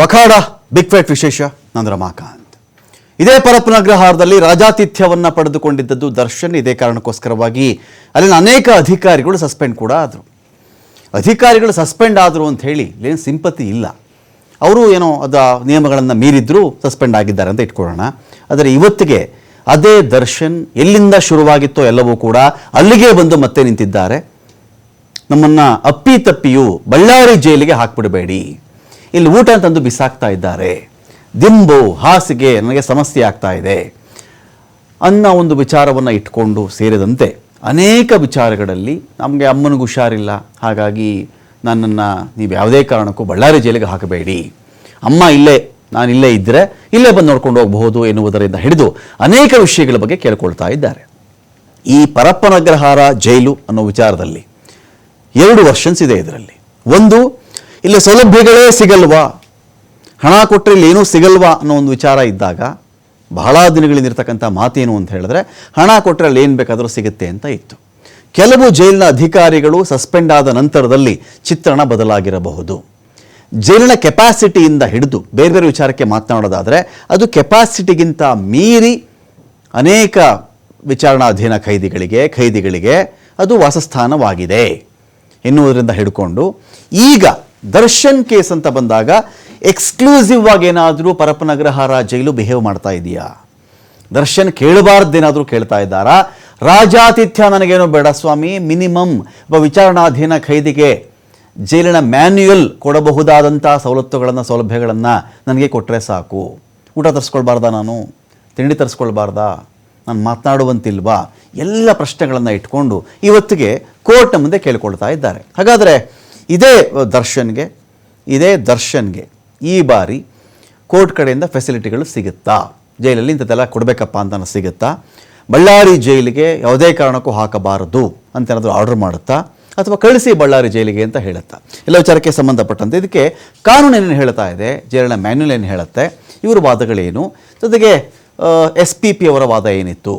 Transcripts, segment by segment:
ವಖಾಡ big fight ವಿಶೇಷ ನಾನು ರಮಾಕಾಂತ್ ಇದೇ ಪರಪ್ಪನಗ್ರಹಾರದಲ್ಲಿ ರಾಜಾತಿಥ್ಯವನ್ನು ಪಡೆದುಕೊಂಡಿದ್ದದ್ದು ದರ್ಶನ್. ಇದೇ ಕಾರಣಕ್ಕೋಸ್ಕರವಾಗಿ ಅಲ್ಲಿನ ಅನೇಕ ಅಧಿಕಾರಿಗಳು ಸಸ್ಪೆಂಡ್ ಕೂಡ ಆದರು. ಅಧಿಕಾರಿಗಳು ಸಸ್ಪೆಂಡ್ ಆದರು ಅಂತ ಹೇಳಿ ಏನು ಸಿಂಪತಿ ಇಲ್ಲ. ಅವರು ಏನೋ ಅದ ನಿಯಮಗಳನ್ನು ಮೀರಿದ್ರೂ ಸಸ್ಪೆಂಡ್ ಆಗಿದ್ದಾರೆ ಅಂತ ಇಟ್ಕೊಳ್ಳೋಣ. ಆದರೆ ಇವತ್ತಿಗೆ ಅದೇ ದರ್ಶನ್ ಎಲ್ಲಿಂದ ಶುರುವಾಗಿತ್ತೋ ಎಲ್ಲವೂ ಕೂಡ ಅಲ್ಲಿಗೆ ಬಂದು ಮತ್ತೆ ನಿಂತಿದ್ದಾರೆ. ನಮ್ಮನ್ನ ಅಪ್ಪಿ ತಪ್ಪಿಯು ಬಳ್ಳಾರಿ ಜೈಲಿಗೆ ಹಾಕ್ಬಿಡಬೇಡಿ. ಇಲ್ಲಿ ಊಟ ತಂದು ಬಿಸಾಕ್ತಾ ಇದ್ದಾರೆ. ದಿಂಬು, ಹಾಸಿಗೆ ನನಗೆ ಸಮಸ್ಯೆ ಆಗ್ತಾ ಇದೆ. ಅನ್ನೋ ಒಂದು ವಿಚಾರವನ್ನು ಇಟ್ಕೊಂಡು ಸೇರಿದಂತೆ ಅನೇಕ ವಿಚಾರಗಳಲ್ಲಿ ನಮಗೆ ಅಮ್ಮನಿಗೆ ಹುಷಾರಿಲ್ಲ. ಹಾಗಾಗಿ ನನ್ನನ್ನು ನೀವು ಯಾವುದೇ ಕಾರಣಕ್ಕೂ ಬಳ್ಳಾರಿ ಜೈಲಿಗೆ ಹಾಕಬೇಡಿ. ಅಮ್ಮ ಇಲ್ಲೇ, ನಾನು ಇಲ್ಲೇ ಇದ್ದರೆ ಇಲ್ಲೇ ಬಂದು ನೋಡ್ಕೊಂಡು ಹೋಗಬಹುದು ಎನ್ನುವುದರಿಂದ ಹಿಡಿದು ಅನೇಕ ವಿಷಯಗಳ ಬಗ್ಗೆ ಕೇಳ್ಕೊಳ್ತಾ ಇದ್ದಾರೆ. ಈ ಪರಪ್ಪನಗ್ರಹಾರ ಜೈಲು ಅನ್ನೋ ವಿಚಾರದಲ್ಲಿ ಎರಡು ವರ್ಷನ್ಸ್ ಇದೆ ಇದರಲ್ಲಿ. ಒಂದು ಇಲ್ಲಿ ಸೌಲಭ್ಯಗಳೇ ಸಿಗಲ್ವಾ? ಹಣ ಕೊಟ್ಟರೆ ಇಲ್ಲಿ ಏನೂ ಸಿಗಲ್ವಾ ಅನ್ನೋ ಒಂದು ವಿಚಾರ ಇದ್ದಾಗ ಬಹಳ ದಿನಗಳಿಂದಿರ್ತಕ್ಕಂಥ ಮಾತೇನು ಅಂತ ಹೇಳಿದ್ರೆ, ಹಣ ಕೊಟ್ಟರೆ ಅಲ್ಲಿ ಏನು ಬೇಕಾದರೂ ಸಿಗುತ್ತೆ ಅಂತ ಇತ್ತು. ಕೆಲವು ಜೈಲಿನ ಅಧಿಕಾರಿಗಳು ಸಸ್ಪೆಂಡ್ ಆದ ನಂತರದಲ್ಲಿ ಚಿತ್ರಣ ಬದಲಾಗಿರಬಹುದು. ಜೈಲಿನ ಕೆಪಾಸಿಟಿಯಿಂದ ಹಿಡಿದು ಬೇರೆ ಬೇರೆ ವಿಚಾರಕ್ಕೆ ಮಾತನಾಡೋದಾದರೆ, ಅದು ಕೆಪಾಸಿಟಿಗಿಂತ ಮೀರಿ ಅನೇಕ ವಿಚಾರಣಾಧೀನ ಖೈದಿಗಳಿಗೆ ಖೈದಿಗಳಿಗೆ ಅದು ವಾಸಸ್ಥಾನವಾಗಿದೆ ಎನ್ನುವುದರಿಂದ ಹಿಡ್ಕೊಂಡು ಈಗ ದರ್ಶನ್ ಕೇಸ್ ಅಂತ ಬಂದಾಗ ಎಕ್ಸ್ಕ್ಲೂಸಿವ್ ಆಗಿ ಏನಾದರೂ ಪರಪನಗ್ರಹಾರ ಜೈಲು ಬಿಹೇವ್ ಮಾಡ್ತಾ ಇದೆಯಾ? ದರ್ಶನ್ ಕೇಳಬಾರ್ದೇನಾದರೂ ಕೇಳ್ತಾ ಇದ್ದಾರಾ? ರಾಜಾತಿಥ್ಯ ನನಗೇನೋ ಬೇಡ ಸ್ವಾಮಿ, ಮಿನಿಮಮ್ ಒಬ್ಬ ವಿಚಾರಣಾಧೀನ ಖೈದಿಗೆ ಜೈಲಿನ ಮ್ಯಾನ್ಯುಯಲ್ ಕೊಡಬಹುದಾದಂಥ ಸವಲತ್ತುಗಳನ್ನು, ಸೌಲಭ್ಯಗಳನ್ನು ನನಗೆ ಕೊಟ್ಟರೆ ಸಾಕು. ಊಟ ತರಿಸ್ಕೊಳ್ಬಾರ್ದಾ ನಾನು? ತಿಂಡಿ ತರಿಸ್ಕೊಳ್ಬಾರ್ದಾ? ನಾನು ಮಾತನಾಡುವಂತಿಲ್ವಾ? ಎಲ್ಲ ಪ್ರಶ್ನೆಗಳನ್ನು ಇಟ್ಕೊಂಡು ಇವತ್ತಿಗೆ ಕೋರ್ಟ್ನ ಮುಂದೆ ಕೇಳಿಕೊಳ್ತಾ ಇದ್ದಾರೆ. ಹಾಗಾದರೆ ಇದೇ ದರ್ಶನ್ಗೆ ಇದೇ ದರ್ಶನ್ಗೆ ಈ ಬಾರಿ ಕೋರ್ಟ್ ಕಡೆಯಿಂದ ಫೆಸಿಲಿಟಿಗಳು ಸಿಗುತ್ತಾ? ಜೈಲಲ್ಲಿ ಇಂಥದ್ದೆಲ್ಲ ಕೊಡಬೇಕಪ್ಪ ಅಂತ ಸಿಗುತ್ತಾ? ಬಳ್ಳಾರಿ ಜೈಲಿಗೆ ಯಾವುದೇ ಕಾರಣಕ್ಕೂ ಹಾಕಬಾರದು ಅಂತ ಏನಾದರೂ ಆರ್ಡರ್ ಮಾಡುತ್ತಾ? ಅಥವಾ ಕಳಿಸಿ ಬಳ್ಳಾರಿ ಜೈಲಿಗೆ ಅಂತ ಹೇಳುತ್ತಾ? ಎಲ್ಲ ವಿಚಾರಕ್ಕೆ ಸಂಬಂಧಪಟ್ಟಂತೆ ಇದಕ್ಕೆ ಕಾನೂನು ಏನೇನು ಹೇಳ್ತಾ ಇದೆ? ಜೈಲಿನ ಮ್ಯಾನ್ಯುಲ್ ಏನು ಹೇಳುತ್ತೆ? ಇವರ ವಾದಗಳೇನು? ಜೊತೆಗೆ ಎಸ್ ಪಿ ಪಿ ಅವರ ವಾದ ಏನಿತ್ತು?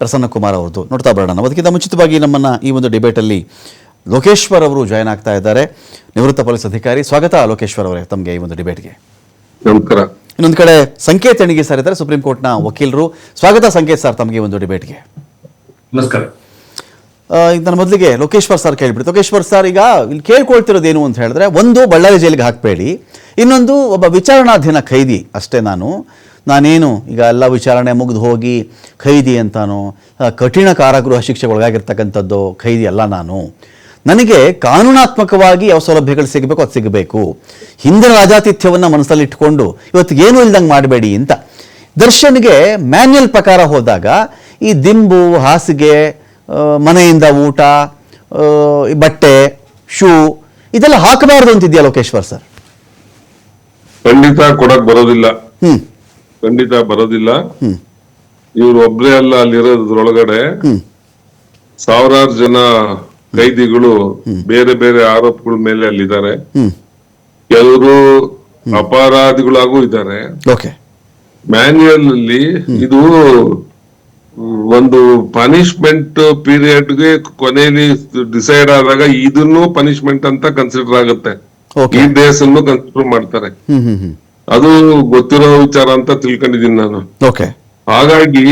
ಪ್ರಸನ್ನ ಕುಮಾರ್ ಅವ್ರದ್ದು ನೋಡ್ತಾ ಬರೋಣ. ಅದಕ್ಕಿಂತ ಮುಂಚಿತವಾಗಿ ನಮ್ಮನ್ನು ಈ ಒಂದು ಡಿಬೇಟಲ್ಲಿ ಲೋಕೇಶ್ವರ್ ಅವರು ಜಾಯ್ನ್ ಆಗ್ತಾ ಇದ್ದಾರೆ. ನಿವೃತ್ತ ಪೊಲೀಸ್ ಅಧಿಕಾರಿ ಸ್ವಾಗತ ಲೋಕೇಶ್ವರ್ ಅವರೇ ತಮಗೆ ಈ ಒಂದು ಡಿಬೇಟ್ಗೆ ನಮಸ್ಕಾರ. ಇನ್ನೊಂದು ಕಡೆ ಸಂಕೇತ್ ಎಣಿಗೆ ಸರ್ ಇದ್ದಾರೆ ಸುಪ್ರೀಂ ಕೋರ್ಟ್ನ ವಕೀಲರು. ಸ್ವಾಗತ ಸಂಕೇತ್ ಸರ್ ತಮಗೆ ಈ ಒಂದು ಡಿಬೇಟ್ಗೆ ನಮಸ್ಕಾರ. ಈಗ ನನ್ನ ಮೊದಲಿಗೆ ಲೋಕೇಶ್ವರ್ ಸರ್ ಕೇಳ್ಬಿಡಿ. ಲೋಕೇಶ್ವರ್ ಸರ್ ಈಗ ಇಲ್ಲಿ ಕೇಳ್ಕೊಳ್ತಿರೋದು ಏನು ಅಂತ ಹೇಳಿದ್ರೆ ಒಂದು ಬಳ್ಳಾರಿ ಜೈಲಿಗೆ ಹಾಕಬೇಡಿ. ಇನ್ನೊಂದು ಒಬ್ಬ ವಿಚಾರಣಾಧೀನ ಖೈದಿ ಅಷ್ಟೇ ನಾನು. ನಾನೇನು ಈಗ ಎಲ್ಲ ವಿಚಾರಣೆ ಮುಗಿದು ಹೋಗಿ ಖೈದಿ ಅಂತಾನೋ ಕಠಿಣ ಕಾರಾಗೃಹ ಶಿಕ್ಷೆಗೆ ಒಳಗಾಗಿರ್ತಕ್ಕಂಥದ್ದು ಖೈದಿ ಅಲ್ಲ ನಾನು. ನನಗೆ ಕಾನೂನಾತ್ಮಕವಾಗಿ ಯಾವ ಸೌಲಭ್ಯಗಳು ಸಿಗಬೇಕು ಅದು ಸಿಗಬೇಕು. ಹಿಂದಿನ ರಾಜಾತಿಥ್ಯವನ್ನು ಮನಸ್ಸಲ್ಲಿ ಇಟ್ಕೊಂಡು ಇವತ್ತು ಏನೂ ಇಲ್ದಂಗೆ ಮಾಡಬೇಡಿ ಅಂತ. ದರ್ಶನ್ಗೆ ಮ್ಯಾನ್ಯಲ್ ಪ್ರಕಾರ ಹೋದಾಗ ಈ ದಿಂಬು ಹಾಸಿಗೆ ಮನೆಯಿಂದ ಊಟ ಬಟ್ಟೆ ಶೂ ಇದೆಲ್ಲ ಹಾಕಬಾರದು ಅಂತಿದ್ಯಾ ಲೋಕೇಶ್ವರ್ ಸರ್? ಖಂಡಿತ ಕೊಡಕ್ ಬರೋದಿಲ್ಲ. ಹ್ಮ್. ಖಂಡಿತ ಬರೋದಿಲ್ಲ. ಹ್ಮ್. ಇವ್ರು ಒಬ್ರೇ ಅಲ್ಲ ಅಲ್ಲಿರೋದ್ರೊಳಗಡೆ ಹ್ಮ್. ಸಾವಿರಾರು ಜನ ಕೈದಿಗಳು ಬೇರೆ ಬೇರೆ ಆರೋಪಗಳ ಮೇಲೆ ಅಲ್ಲಿದ್ದಾರೆ. ಕೆಲವರು ಅಪರಾಧಿಗಳಾಗೂ ಇದ್ದಾರೆ. ಮ್ಯಾನ್ಯಲ್ ಅಲ್ಲಿ ಇದು ಒಂದು ಪನಿಷ್ಮೆಂಟ್ ಪೀರಿಯಡ್ಗೆ ಕೊನೆಯಲ್ಲಿ ಡಿಸೈಡ್ ಆದಾಗ ಇದನ್ನು ಪನಿಷ್ಮೆಂಟ್ ಅಂತ ಕನ್ಸಿಡರ್ ಆಗುತ್ತೆ. ಈ ಡೇಸ್ ಅನ್ನು ಕನ್ಸಿಡರ್ ಮಾಡ್ತಾರೆ ಅದು ಗೊತ್ತಿರೋ ವಿಚಾರ ಅಂತ ತಿಳ್ಕೊಂಡಿದ್ದೀನಿ ನಾನು. ಓಕೆ. ಹಾಗಾಗಿ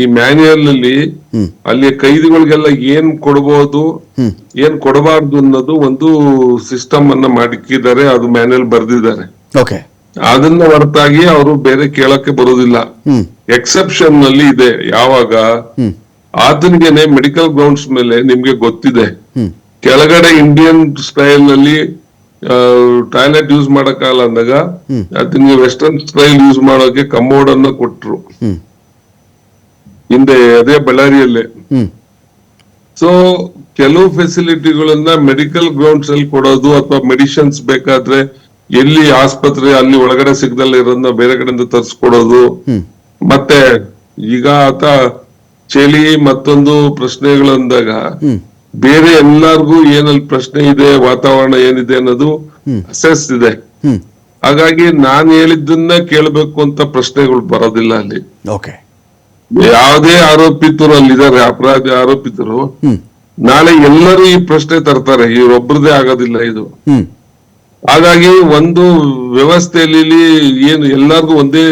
ಈ ಮ್ಯಾನ್ಯಲ್ ಅಲ್ಲಿ. ಅಲ್ಲಿ ಕೈದಿಗಳಿಗೆಲ್ಲ ಏನ್ ಕೊಡಬಹುದು ಏನ್ ಕೊಡಬಾರ್ದು ಅನ್ನೋದು ಒಂದು ಸಿಸ್ಟಮ್ ಅನ್ನ ಮಾಡಿಕ್ಕಿದ್ದಾರೆ ಅದು ಮ್ಯಾನ್ಯಲ್ ಬರ್ದಿದ್ದಾರೆ. ಅದನ್ನ ಹೊರತಾಗಿ ಅವರು ಬೇರೆ ಕೇಳಕ್ಕೆ ಬರೋದಿಲ್ಲ. ಎಕ್ಸೆಪ್ಷನ್ನಲ್ಲಿ ಇದೆ. ಯಾವಾಗ? ಆತನಿಗೆನೆ ಮೆಡಿಕಲ್ ಗ್ರೌಂಡ್ಸ್ ಮೇಲೆ ನಿಮ್ಗೆ ಗೊತ್ತಿದೆ. ಕೆಳಗಡೆ ಇಂಡಿಯನ್ ಸ್ಟೈಲ್ನಲ್ಲಿ ಟಾಯ್ಲೆಟ್ ಯೂಸ್ ಮಾಡಕ್ಕಾಗಲ್ಲ ಅಂದಾಗ ಅದನ್ನ ವೆಸ್ಟರ್ನ್ ಸ್ಟೈಲ್ ಯೂಸ್ ಮಾಡೋಕೆ ಕಮೋಡ್ ಅನ್ನ ಕೊಟ್ರು. ಹಿಂದೆ ಅದೇ ಬಳ್ಳಾರಿಯಲ್ಲಿ. ಸೊ ಕೆಲವು ಫೆಸಿಲಿಟಿಗಳನ್ನ ಮೆಡಿಕಲ್ ಗ್ರೌಂಡ್ಸ್ ಅಲ್ಲಿ ಕೊಡೋದು ಅಥವಾ ಮೆಡಿಸಿನ್ಸ್ ಬೇಕಾದ್ರೆ ಎಲ್ಲಿ ಆಸ್ಪತ್ರೆ ಅಲ್ಲಿ ಒಳಗಡೆ ಸಿಗದಲ್ಲಿ ಇರೋದನ್ನ ಬೇರೆ ಕಡೆಯಿಂದ ತರಿಸ್ಕೊಡೋದು. ಮತ್ತೆ ಈಗ ಆತ ಚಳಿ ಮತ್ತೊಂದು ಪ್ರಶ್ನೆಗಳಂದಾಗ ಬೇರೆ ಎಲ್ಲಾರ್ಗು ಏನಲ್ಲಿ ಪ್ರಶ್ನೆ ಇದೆ ವಾತಾವರಣ ಏನಿದೆ ಅನ್ನೋದು ಅಸೆಸ್ ಇದೆ. ಹಾಗಾಗಿ ನಾನು ಹೇಳಿದ್ದನ್ನ ಕೇಳಬೇಕು ಅಂತ ಪ್ರಶ್ನೆಗಳು ಬರೋದಿಲ್ಲ ಅಲ್ಲಿ. ಓಕೆ ಯಾವುದೇ ಆರೋಪಿತರು ಅಲ್ಲಿದ್ದಾರೆ ಅಪರಾಧಿ ಆರೋಪಿತರು ನಾಳೆ ಎಲ್ಲರೂ ಈ ಪ್ರಶ್ನೆ ತರ್ತಾರೆ ಇವರೊಬ್ಬರದೇ ಆಗೋದಿಲ್ಲ ಇದು. ಹಾಗಾಗಿ ಒಂದು ವ್ಯವಸ್ಥೆಯಲ್ಲಿ ಏನು ಎಲ್ಲರಿಗೂ ಒಂದೇ